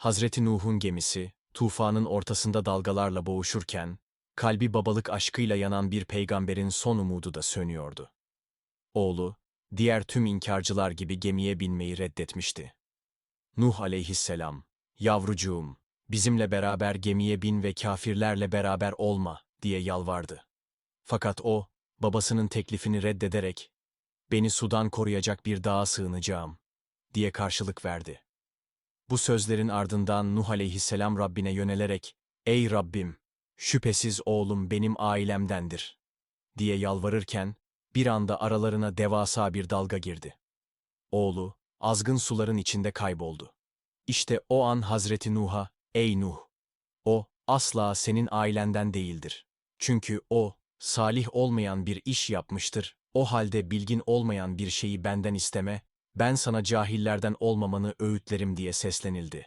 Hazreti Nuh'un gemisi, tufanın ortasında dalgalarla boğuşurken, kalbi babalık aşkıyla yanan bir peygamberin son umudu da sönüyordu. Oğlu, diğer tüm inkarcılar gibi gemiye binmeyi reddetmişti. Nuh aleyhisselam, yavrucuğum, bizimle beraber gemiye bin ve kafirlerle beraber olma diye yalvardı. Fakat o, babasının teklifini reddederek, beni sudan koruyacak bir dağa sığınacağım, diye karşılık verdi. Bu sözlerin ardından Nuh aleyhisselam Rabbine yönelerek, Ey Rabbim, şüphesiz oğlum benim ailemdendir, diye yalvarırken, bir anda aralarına devasa bir dalga girdi. Oğlu, azgın suların içinde kayboldu. İşte o an Hazreti Nuh'a, Ey Nuh! O, asla senin ailenden değildir. Çünkü o, salih olmayan bir iş yapmıştır. O halde bilgin olmayan bir şeyi benden isteme, ben sana cahillerden olmamanı öğütlerim diye seslenildi.